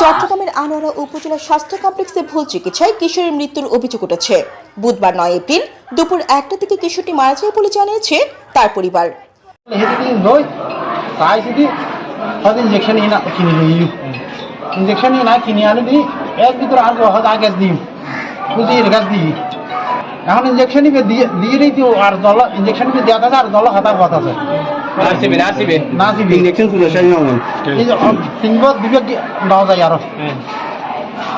চট্টগ্রামের আনোয়ারা উপজেলা স্বাস্থ্য কমপ্লেক্সে ভুল চিকিৎসায় কিশোরের মৃত্যুর অভিযোগ উঠেছে। বুধবার নয় এপ্রিল দুপুর একটা থেকে কিশোরটি মারা যায় বলে জানিয়েছে তার পরিবার। ইঞ্জেকশন না ইঞ্জেকশন না, কিনে আনি দিই। এর ভিতরে আর হয়তো আগে দিই বুঝি কাছ দিই এখন ইঞ্জেকশন দিয়ে দিয়ে দিই আর দল ইঞ্জেকশন দেওয়া আর দল হাতার কথা আছে আসিবে আসিবে না দিবি ইঞ্জেকশন পুরো সাই মামন এই যে তিনবার দিবে নেওয়া যায় আরও।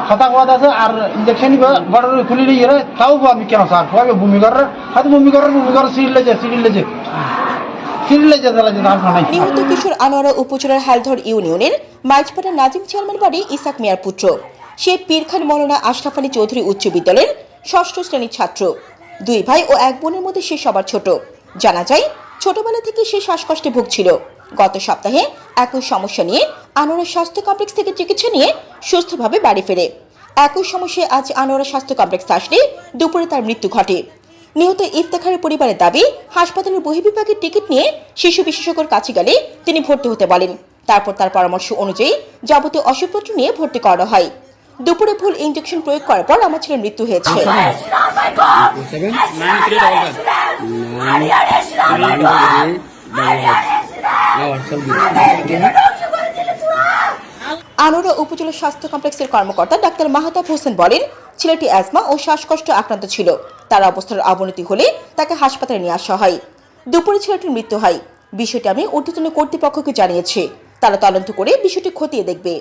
কথা কথা আছে আর ইঞ্জেকশন বড় খুলি নিয়ে এরা তাও আমি কেন স্যার কবে ভূমি করার হয়তো ভূমি করার ভূমি করার সিরিল লেজে সিরিল লেজে। সিরিল লেজে তাহলে যে নাম। শোনাই নিহত কিশোর আনোয়ারা উপজেলার হালধর ইউনিয়নের মাঝপাড়া নাজিম চেয়ারম্যান বাড়ি ইসাক মিয়ার পুত্র। সে পীরখান মৌলানা আশরাফ আলী চৌধুরী উচ্চ বিদ্যালয়ের ষষ্ঠ শ্রেণির ছাত্র। দুই ভাই ও এক বোনের মধ্যে সে সবার ছোট। জানা যায় ছোটবেলা থেকে সে শ্বাসকষ্টে ভুগছিল। গত সপ্তাহে একই সমস্যা নিয়ে আনোয়ারা স্বাস্থ্য কমপ্লেক্স থেকে চিকিৎসা নিয়ে সুস্থভাবে বাড়ি ফেরে। একই সমস্যায় আজ আনোয়ারা স্বাস্থ্য কমপ্লেক্স আসলে দুপুরে তার মৃত্যু ঘটে। নিহত ইফতেখারের পরিবারের দাবি হাসপাতালের বহির্বিভাগের টিকিট নিয়ে শিশু বিশেষজ্ঞর কাছে গেলে তিনি ভর্তি হতে বলেন। তারপর তার পরামর্শ অনুযায়ী যাবতীয় ওষুধপত্র নিয়ে ভর্তি করানো হয়। দুপুরে ভুল ইঞ্জেকশন প্রয়োগ করার পর আমার ছেলের মৃত্যু হয়েছে। আনোরা উপজেলা স্বাস্থ্য কমপ্লেক্সের কর্মকর্তা ডাক্তার মাহতাব হোসেন বলেন, ছেলেটি অ্যাজমা ও শ্বাসকষ্ট আক্রান্ত ছিল। তার অবস্থার অবনতি হলে তাকে হাসপাতালে নিয়ে আসা হয়। দুপুরে ছেলেটির মৃত্যু হয়। বিষয়টি আমি ঊর্ধ্বতন কর্তৃপক্ষকে জানিয়েছি। তারা তদন্ত করে বিষয়টি খতিয়ে দেখবে।